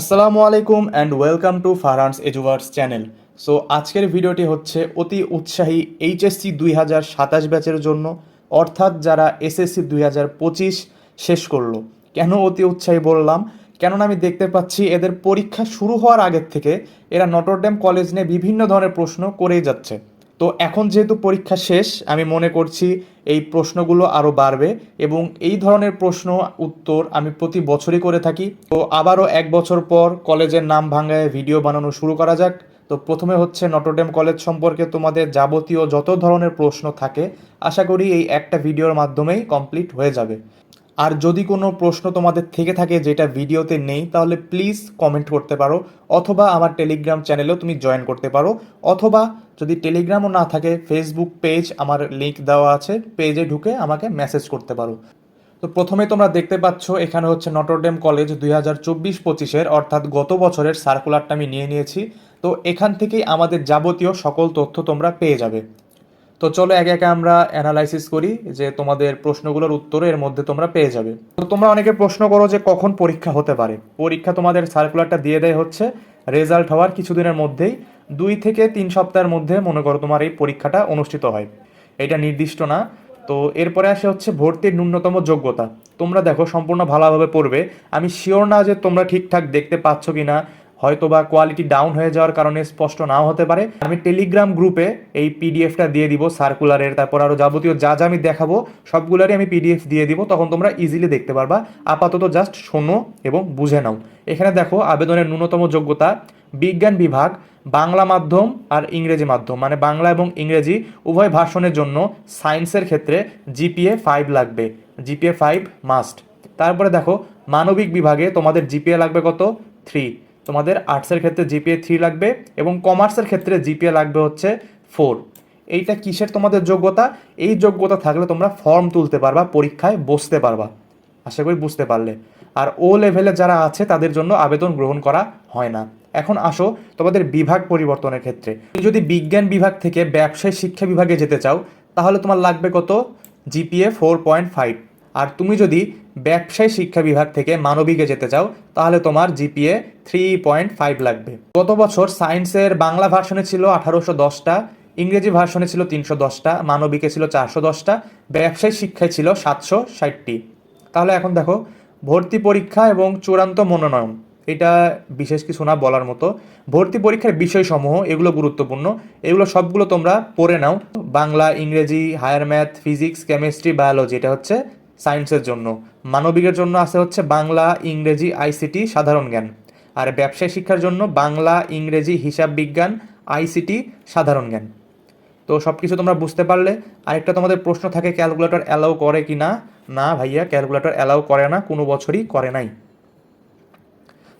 আসসালামু আলাইকুম and welcome to Farhan's Eduverse channel so আজকের ভিডিওটি হচ্ছে অতি উৎসাহী এইচএসসি দুই হাজার সাতাশ ব্যাচের জন্য, অর্থাৎ যারা এসএসসি দুই হাজার পঁচিশ শেষ করল। কেন অতি উৎসাহী বললাম? কেননা আমি দেখতে পাচ্ছি এদের পরীক্ষা শুরু হওয়ার আগের থেকে এরা নটরডেম কলেজ নিয়ে বিভিন্ন ধরনের প্রশ্ন করেই যাচ্ছে। তো এখন যেহেতু পরীক্ষা শেষ, আমি মনে করছি এই প্রশ্নগুলো আরও বাড়বে এবং এই ধরনের প্রশ্ন, উত্তর আমি প্রতি বছরই করে থাকি। তো আবারও এক বছর পর কলেজের নাম ভাঙায় ভিডিও বানানো শুরু করা যাক। তো প্রথমে হচ্ছে নটরডেম কলেজ সম্পর্কে তোমাদের যাবতীয় যত ধরনের প্রশ্ন থাকে, আশা করি এই একটা ভিডিওর মাধ্যমেই কমপ্লিট হয়ে যাবে। আর যদি কোনো প্রশ্ন তোমাদের থেকে থাকে যেটা ভিডিওতে নেই, তাহলে প্লিজ কমেন্ট করতে পারো, অথবা আমার টেলিগ্রাম চ্যানেলেও তুমি জয়েন করতে পারো, অথবা যদি টেলিগ্রামও না থাকে ফেসবুক পেজ আমার লিংক দেওয়া আছে পেজে ঢুকে আমাকে মেসেজ করতে পারো। তো প্রথমে তোমরা দেখতে পাচ্ছ, এখানে হচ্ছে নটরডেম কলেজ দুই হাজার চব্বিশ পঁচিশের, অর্থাৎ গত বছরের সার্কুলারটা আমি নিয়ে নিয়েছি। তো এখান থেকেই আমাদের যাবতীয় সকল তথ্য তোমরা পেয়ে যাবে। তো চলো একে একে আমরা অ্যানালাইসিস করি যে তোমাদের প্রশ্নগুলোর উত্তর এর মধ্যে তোমরা পেয়ে যাবে। তো তোমরা অনেকে প্রশ্ন করো যে কখন পরীক্ষা হতে পারে। পরীক্ষা তোমাদের সার্কুলারটা দিয়ে দেয় হচ্ছে রেজাল্ট হওয়ার কিছুদিনের মধ্যেই। দুই থেকে তিন সপ্তাহের মধ্যে, মনে করো তোমার এই পরীক্ষাটা অনুষ্ঠিত হয়। এটা নির্দিষ্ট না। তো এরপরে আসে হচ্ছে ভর্তির ন্যূনতম যোগ্যতা। তোমরা দেখো, সম্পূর্ণ ভালোভাবে পড়বে। আমি শিওর না যে তোমরা ঠিকঠাক দেখতে পাচ্ছ কি না হয়তো বা কোয়ালিটি ডাউন হয়ে যাওয়ার কারণে স্পষ্ট নাও হতে পারে। আমি টেলিগ্রাম গ্রুপে এই পিডিএফটা দিয়ে দিব সার্কুলারের তারপর আরও যাবতীয় যা যা আমি দেখাবো, সবগুলোরই আমি পিডিএফ দিয়ে দিব, তখন তোমরা ইজিলি দেখতে পারবা। আপাতত জাস্ট শোনো এবং বুঝে নাও। এখানে দেখো, আবেদনের ন্যূনতম যোগ্যতা, বিজ্ঞান বিভাগ, বাংলা মাধ্যম আর ইংরেজি মাধ্যম। মানে বাংলা এবং ইংরেজি উভয় ভাষণের জন্য সায়েন্সের ক্ষেত্রে জিপিএ ফাইভ লাগবে। জিপিএ ফাইভ মাস্ট তারপরে দেখো, মানবিক বিভাগে তোমাদের জিপিএ লাগবে কত? থ্রি তোমাদের আর্টসের ক্ষেত্রে জিপিএ থ্রি লাগবে এবং কমার্সের ক্ষেত্রে জিপিএ লাগবে হচ্ছে ফোর এইটা কিসের তোমাদের যোগ্যতা? এই যোগ্যতা থাকলে তোমরা ফর্ম তুলতে পারবা, পরীক্ষায় বসতে পারবা। আশা করি বুঝতে পারলে। আর ও লেভেলে যারা আছে, তাদের জন্য আবেদন গ্রহণ করা হয় না। এখন আসো তোমাদের বিভাগ পরিবর্তনের ক্ষেত্রে। তুমি যদি বিজ্ঞান বিভাগ থেকে ব্যবসায় শিক্ষা বিভাগে যেতে চাও, তাহলে তোমার লাগবে কত? জিপিএ ফোর পয়েন্ট ফাইভ আর তুমি যদি ব্যবসায় শিক্ষা বিভাগ থেকে মানবিকে যেতে চাও, তাহলে তোমার জিপিএ থ্রি পয়েন্ট ফাইভ লাগবে। গত বছর সায়েন্সের বাংলা ভার্সনে ছিল আঠারোশো দশটা, ইংরেজি ভার্সনে ছিল তিনশো দশটা, মানবিকে ছিল চারশো দশটা, ব্যবসায় শিক্ষায় ছিল সাতশো ষাটটি। তাহলে এখন দেখো, ভর্তি পরীক্ষা এবং চূড়ান্ত মনোনয়ন, এটা বিশেষ কিছু না বলার মতো। ভর্তি পরীক্ষার বিষয়সমূহ, এগুলো গুরুত্বপূর্ণ, এগুলো সবগুলো তোমরা পড়ে নাও। বাংলা, ইংরেজি, higher math, physics, chemistry, biology, এটা হচ্ছে সায়েন্সের জন্য। মানবিকের জন্য আছে হচ্ছে বাংলা, ইংরেজি আইসিটি সাধারণ জ্ঞান। আর ব্যবসায় শিক্ষার জন্য বাংলা, ইংরেজি, হিসাব বিজ্ঞান আইসিটি সাধারণ জ্ঞান। তো সব কিছু তোমরা বুঝতে পারলে। আরেকটা তোমাদের প্রশ্ন থাকে, ক্যালকুলেটর অ্যালাউ করে কি না না ভাইয়া, ক্যালকুলেটর অ্যালাউ করে না, কোনো বছরই করে নাই।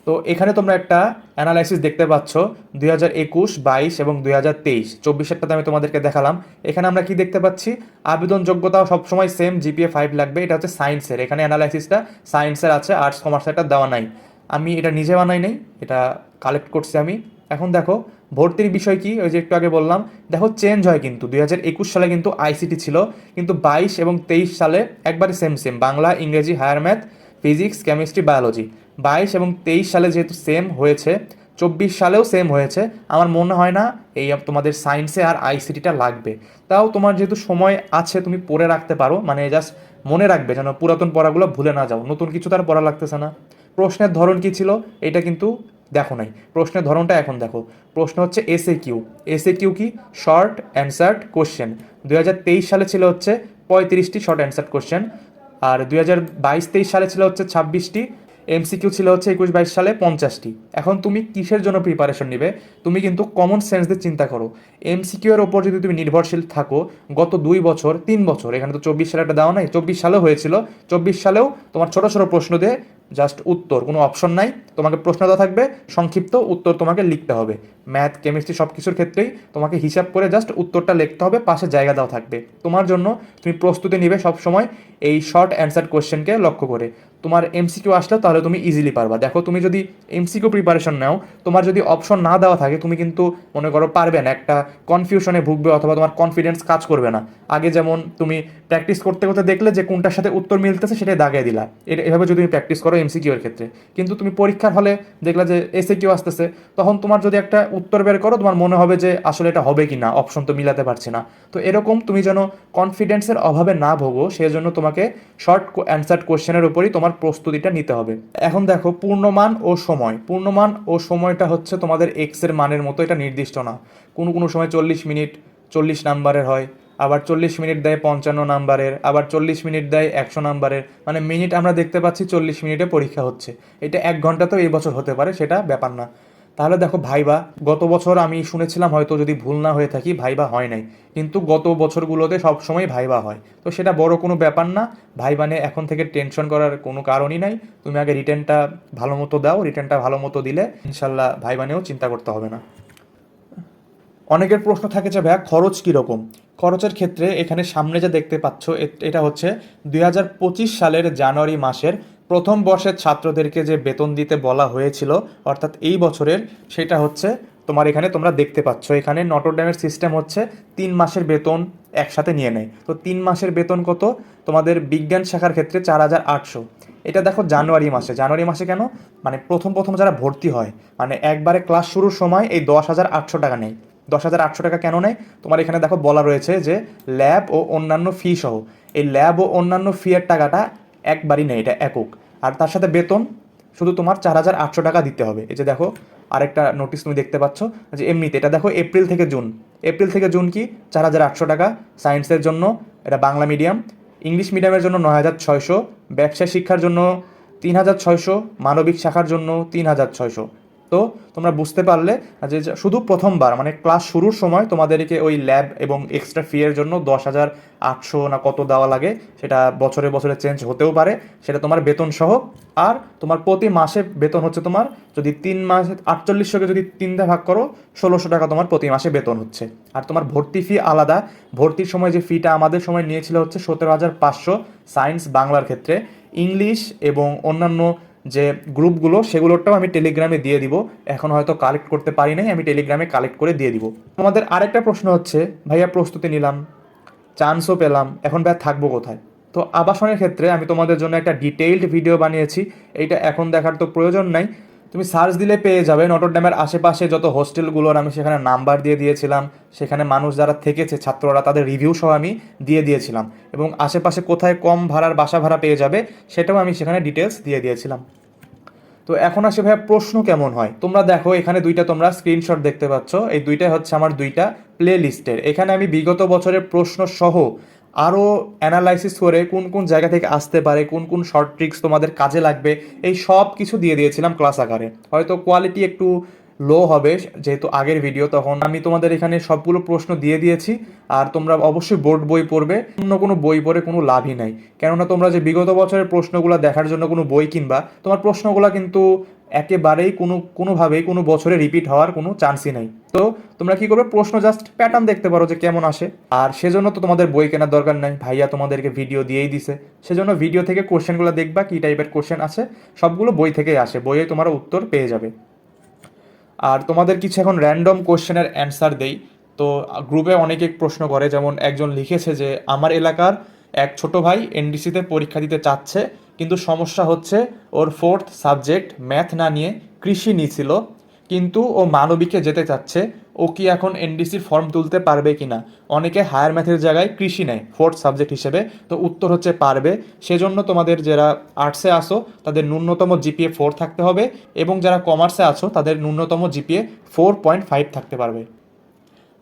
তো এখানে তোমরা একটা অ্যানালাইসিস দেখতে পাচ্ছ, দুই হাজার একুশ, বাইশ এবং দুই হাজার তেইশ। চব্বিশেরটাতে আমি তোমাদেরকে দেখালাম। এখানে আমরা কি দেখতে পাচ্ছি? আবেদন যোগ্যতাও সবসময় সেম জিপিএ ফাইভ লাগবে। এটা হচ্ছে সায়েন্সের এখানে অ্যানালাইসিসটা সায়েন্সের আছে আর্টস কমার্সের এটা দেওয়া নাই। আমি এটা নিজে বানাই নাই, এটা কালেক্ট করছি আমি। এখন দেখো, ভর্তির বিষয় কি? ওই যে একটু আগে বললাম। দেখো চেঞ্জ হয় কিন্তু। দুই হাজার একুশ সালে কিন্তু আইসিটি ছিল, কিন্তু বাইশ এবং তেইশ সালে একবারে সেম সেম বাংলা, ইংরেজি higher math physics chemistry biology বাইশ এবং তেইশ সালে যেহেতু সেম হয়েছে, চব্বিশ সালেও সেম হয়েছে, আমার মনে হয় না এই তোমাদের সায়েন্সে আর আইসিটিটা লাগবে। তাও তোমার যেহেতু সময় আছে, তুমি পড়ে রাখতে পারো মানে জাস্ট মনে রাখবে যেন পুরাতন পড়াগুলো ভুলে না যাও। নতুন কিছু তার পড়া লাগতেছে না। প্রশ্নের ধরন কি ছিল? এটা কিন্তু দেখো নাই। প্রশ্নের ধরনটা এখন দেখো। প্রশ্ন হচ্ছে S A Q S A Q কি? শর্ট অ্যান্সার্ড কোশ্চেন দুই হাজার তেইশ সালে ছিল হচ্ছে পঁয়ত্রিশটি শর্ট অ্যান্সার্ড কোশ্চেন আর দুই হাজার বাইশ তেইশ সালে ছিল হচ্ছে ছাব্বিশটি এমসিকিউ ছিল হচ্ছে একুশ বাইশ সালে পঞ্চাশটি। এখন তুমি কিসের জন্য প্রিপারেশন নিবে? তুমি কিন্তু কমন সেন্স দিয়ে চিন্তা করো। এমসিকিউ এর ওপর যদি তুমি নির্ভরশীল থাকো, গত দুই বছর, তিন বছর, এখানে তো চব্বিশ সালে একটা দেওয়া নাই, চব্বিশ সালেও হয়েছিল। চব্বিশ সালেও তোমার ছোটো ছোটো প্রশ্ন দিয়ে জাস্ট উত্তর, কোনো অপশন নাই। তোমাকে প্রশ্ন দেওয়া থাকবে, সংক্ষিপ্ত উত্তর তোমাকে লিখতে হবে। ম্যাথ, কেমিস্ট্রি সব কিছুর ক্ষেত্রেই তোমাকে হিসাব করে জাস্ট উত্তরটা লিখতে হবে, পাশে জায়গা দেওয়া থাকবে। তোমার জন্য তুমি প্রস্তুতি নিবে সবসময় এই শর্ট অ্যান্সার কোশ্চেনকে লক্ষ্য করে। তোমার এমসিকিউ আসলে তাহলে তুমি ইজিলি পারবা। দেখো, তুমি যদি এমসিকিউ প্রিপারেশন নাও, তোমার যদি অপশন না দেওয়া থাকে, তুমি কিন্তু মনে করো পারবে না। একটা কনফিউশনে ভুগবে অথবা তোমার কনফিডেন্স কাজ করবে না। আগে যেমন তুমি প্র্যাকটিস করতে করতে দেখলে যে কোনটার সাথে উত্তর মিলতেছে সেটাই দাগিয়ে দিলা। এটা এভাবে যদি তুমি প্র্যাকটিস করো এমসিকিউর ক্ষেত্রে। কিন্তু তুমি পরীক্ষা পরীক্ষার হলে দেখলা যে এসে কিউ আসতেছে, তখন তোমার যদি একটা উত্তর বের করো, তোমার মনে হবে যে আসলে এটা হবে কি না অপশন তো মিলাতে পারছি না। তো এরকম তুমি যেন কনফিডেন্সের অভাবে না ভোগো, সেজন্য তোমাকে শর্ট অ্যান্সার কোশ্চেনের উপরই তোমার প্রস্তুতিটা নিতে হবে। এখন দেখো, পূর্ণমান ও সময়। পূর্ণমান ও সময়টা হচ্ছে তোমাদের এক্সের মানের মতো, এটা নির্দিষ্ট না। কোনো কোনো সময় চল্লিশ মিনিট, চল্লিশ নাম্বারের হয়। আবার চল্লিশ মিনিট দেয় পঞ্চান্ন নাম্বারের, আবার চল্লিশ মিনিট দেয় একশো নাম্বারের। মানে মিনিট আমরা দেখতে পাচ্ছি চল্লিশ মিনিটে পরীক্ষা হচ্ছে। এটা এক ঘণ্টা তো এই বছর হতে পারে, সেটা ব্যাপার না। তাহলে দেখো ভাইবা, গত বছর আমি শুনেছিলাম হয়তো যদি ভুল না হয়ে থাকি ভাইবা হয় নাই। কিন্তু গত বছরগুলোতে সবসময় ভাইবা হয়। তো সেটা বড় কোনো ব্যাপার না। ভাইবা নিয়ে এখন থেকে টেনশন করার কোনো কারণই নাই। তুমি আগে রিটার্নটা ভালো মতো দাও রিটার্নটা ভালো মতো দিলে ইনশাল্লাহ ভাইবা নিয়েও চিন্তা করতে হবে না। অনেকের প্রশ্ন থাকে যে ভাইয়া খরচ কীরকম? খরচের ক্ষেত্রে এখানে সামনে যে দেখতে পাচ্ছ এটা হচ্ছে দুই হাজার পঁচিশ সালের জানুয়ারি মাসের প্রথম বর্ষের ছাত্রদেরকে যে বেতন দিতে বলা হয়েছিল, অর্থাৎ এই বছরের, সেটা হচ্ছে তোমার এখানে তোমরা দেখতে পাচ্ছ। এখানে নটরড্যামের সিস্টেম হচ্ছে তিন মাসের বেতন একসাথে নিয়ে নেয়। তো তিন মাসের বেতন কত? তোমাদের বিজ্ঞান শাখার ক্ষেত্রে চার হাজার আটশো। এটা দেখো জানুয়ারি মাসে। জানুয়ারি মাসে কেন? মানে প্রথম প্রথম যারা ভর্তি হয় মানে একবারে ক্লাস শুরুর সময় এই দশ হাজার আটশো টাকা নেই দশ হাজার আটশো টাকা কেন নেয়? তোমার এখানে দেখো বলা রয়েছে যে ল্যাব ও অন্যান্য ফি সহ। এই ল্যাব ও অন্যান্য ফি এর টাকাটা একবারই নেয়, এটা একক। আর তার সাথে বেতন, শুধু তোমার চার হাজার আটশো টাকা দিতে হবে। এই যে দেখো, আরেকটা নোটিশ তুমি দেখতে পাচ্ছ যে এমনিতে, এটা দেখো এপ্রিল থেকে জুন। এপ্রিল থেকে জুন কি? চার হাজার আটশো টাকা সায়েন্সের জন্য, এটা বাংলা মিডিয়াম ইংলিশ মিডিয়ামের জন্য নয় হাজার ছয়শো। ব্যবসায় শিক্ষার জন্য তিন হাজার ছয়শো। মানবিক শাখার জন্য তিন হাজার ছয়শো। তো তোমরা বুঝতে পারলে যে শুধু প্রথমবার মানে ক্লাস শুরুর সময় তোমাদেরকে ওই ল্যাব এবং এক্সট্রা ফি এর জন্য দশ হাজার আটশো না কত দেওয়া লাগে, সেটা বছরে বছরে চেঞ্জ হতেও পারে। সেটা তোমার বেতন সহ। আর তোমার প্রতি মাসে বেতন হচ্ছে তোমার যদি তিন মাস আটচল্লিশশোকে যদি তিনটা ভাগ করো, ষোলোশো টাকা তোমার প্রতি মাসে বেতন হচ্ছে। আর তোমার ভর্তি ফি আলাদা। ভর্তির সময় যে ফিটা আমাদের সময় নিয়েছিল হচ্ছে সতেরো হাজার পাঁচশো সায়েন্স বাংলার ক্ষেত্রে। ইংলিশ এবং অন্যান্য যে গ্রুপগুলো সেগুলোরটাও আমি টেলিগ্রামে দিয়ে দিব। এখন হয়তো কালেক্ট করতে পারি নাই, আমি টেলিগ্রামে কালেক্ট করে দিয়ে দিব। আমাদের আরেকটা প্রশ্ন হচ্ছে, ভাইয়া, প্রস্তুতি নিলাম চান্সও পেলাম, এখন ভাইয়া থাকব কোথায়? তো আবাসনের ক্ষেত্রে আমি তোমাদের জন্য একটা ডিটেইলড ভিডিও বানিয়েছি। এইটা এখন দেখার তো প্রয়োজন নাই। তুমি সার্চ দিলে পেয়ে যাবে। নটরড্যামের আশেপাশে যত হোস্টেলগুলোর আমি সেখানে নাম্বার দিয়ে দিয়েছিলাম। সেখানে মানুষ যারা থেকেছে, ছাত্ররা, তাদের রিভিউ সহ আমি দিয়ে দিয়েছিলাম। এবং আশেপাশে কোথায় কম ভাড়ার বাসা ভাড়া পেয়ে যাবে, সেটাও আমি সেখানে ডিটেলস দিয়ে দিয়েছিলাম। তো এখন আসে ভাইয়া, প্রশ্ন কেমন হয়? তোমরা দেখো, এখানে দুইটা তোমরা স্ক্রিনশট দেখতে পাচ্ছ। এই দুইটাই হচ্ছে আমার দুইটা প্লে লিস্টের এখানে আমি বিগত বছরের প্রশ্ন সহ আরও অ্যানালাইসিস করে কোন কোন জায়গা থেকে আসতে পারে, কোন কোন শর্ট ট্রিক্স তোমাদের কাজে লাগবে, এই সব কিছু দিয়ে দিয়েছিলাম ক্লাস আকারে। হয়তো কোয়ালিটি একটু লো হবে, যেহেতু আগের ভিডিও তখন আমি তোমাদের এখানে সবগুলো প্রশ্ন দিয়ে দিয়েছি, আর তোমরা অবশ্যই বোর্ড বই পড়বে, অন্য কোনো বই পড়ে কোনো লাভই নাই। কেননা তোমরা যে বিগত বছরের প্রশ্নগুলো দেখার জন্য কোনো বই কিনবা, তোমার প্রশ্নগুলো কিন্তু একেবারেই কোনো, কোনোভাবেই কোনো বছরে রিপিট হওয়ার কোনো চান্সই নেই। তো তোমরা কি করবে? প্রশ্ন জাস্ট প্যাটার্ন দেখতে পারো যে কেমন আসে। আর সেজন্য তো তোমাদের বই কেনার দরকার নাই। ভাইয়া তোমাদেরকে ভিডিও দিয়েই দিছে। সেজন্য ভিডিও থেকে কোশ্চেনগুলো দেখবা, কী টাইপের কোশ্চেন আছে। সবগুলো বই থেকেই আসে। বইয়ে তোমরা উত্তর পেয়ে যাবে। আর তোমাদের কিছু এখন র্যান্ডম কোশ্চেনের অ্যান্সার দেই। তো গ্রুপে অনেকে প্রশ্ন করে, যেমন একজন লিখেছে যে, আমার এলাকার এক ছোট ভাই এনডিসিতে পরীক্ষা দিতে চাচ্ছে। কিন্তু সমস্যা হচ্ছে ওর ফোর্থ সাবজেক্ট ম্যাথ না নিয়ে কৃষি নিয়েছিল কিন্তু ও মানবিকে যেতে চাচ্ছে, ও কি এখন এনডিসির ফর্ম তুলতে পারবে কি না অনেকে হায়ার ম্যাথের জায়গায় কৃষি নেয় ফোর্থ সাবজেক্ট হিসেবে। তো উত্তর হচ্ছে পারবে। সেজন্য তোমাদের যারা আর্টসে আসো তাদের ন্যূনতম জিপিএ ফোর থাকতে হবে এবং যারা কমার্সে আছো, তাদের ন্যূনতম জিপিএ ফোর পয়েন্ট ফাইভ থাকতে পারবে।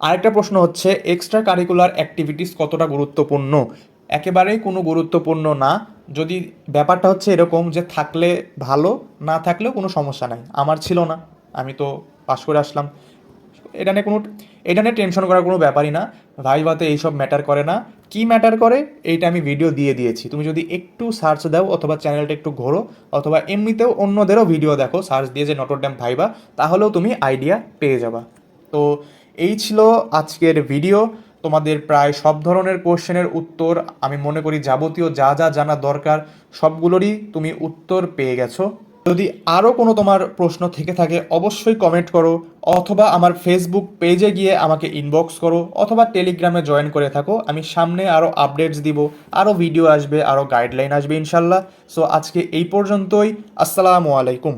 আরেকটা প্রশ্ন হচ্ছে এক্সট্রা কারিকুলার অ্যাক্টিভিটিস কতটা গুরুত্বপূর্ণ? একেবারেই কোনো গুরুত্বপূর্ণ না। যদি ব্যাপারটা হচ্ছে এরকম যে থাকলে ভালো, না থাকলেও কোনো সমস্যা নাই। আমার ছিল না, আমি তো পাশ করে আসলাম। এটা নিয়ে কোনো, এটা নিয়ে টেনশন করার কোনো ব্যাপারই না। ভাইভাতে এইসব ম্যাটার করে না। কি ম্যাটার করে? এইটা আমি ভিডিও দিয়ে দিয়েছি। তুমি যদি একটু সার্চ দাও অথবা চ্যানেলটা একটু ঘোরো, অথবা এমনিতেও অন্যদেরও ভিডিও দেখো সার্চ দিয়ে যে নটরড্যাম ভাইবা, তাহলেও তুমি আইডিয়া পেয়ে যাবা। তো এই ছিল আজকের ভিডিও তোমাদের প্রায় সব ধরনের কোশ্চেনের উত্তর আমি মনে করি যাবতীয় যা যা জানা দরকার, সবগুলোরই তুমি উত্তর পেয়ে গেছো। যদি আরও কোনো তোমার প্রশ্ন থেকে থাকে, অবশ্যই কমেন্ট করো, অথবা আমার ফেসবুক পেজে গিয়ে আমাকে ইনবক্স করো, অথবা টেলিগ্রামে জয়েন করে থাকো। আমি সামনে আরও আপডেটস দিব, আরও ভিডিও আসবে, আরও গাইডলাইন আসবে ইনশাল্লাহ। সো আজকে এই পর্যন্তই। আসসালামু আলাইকুম।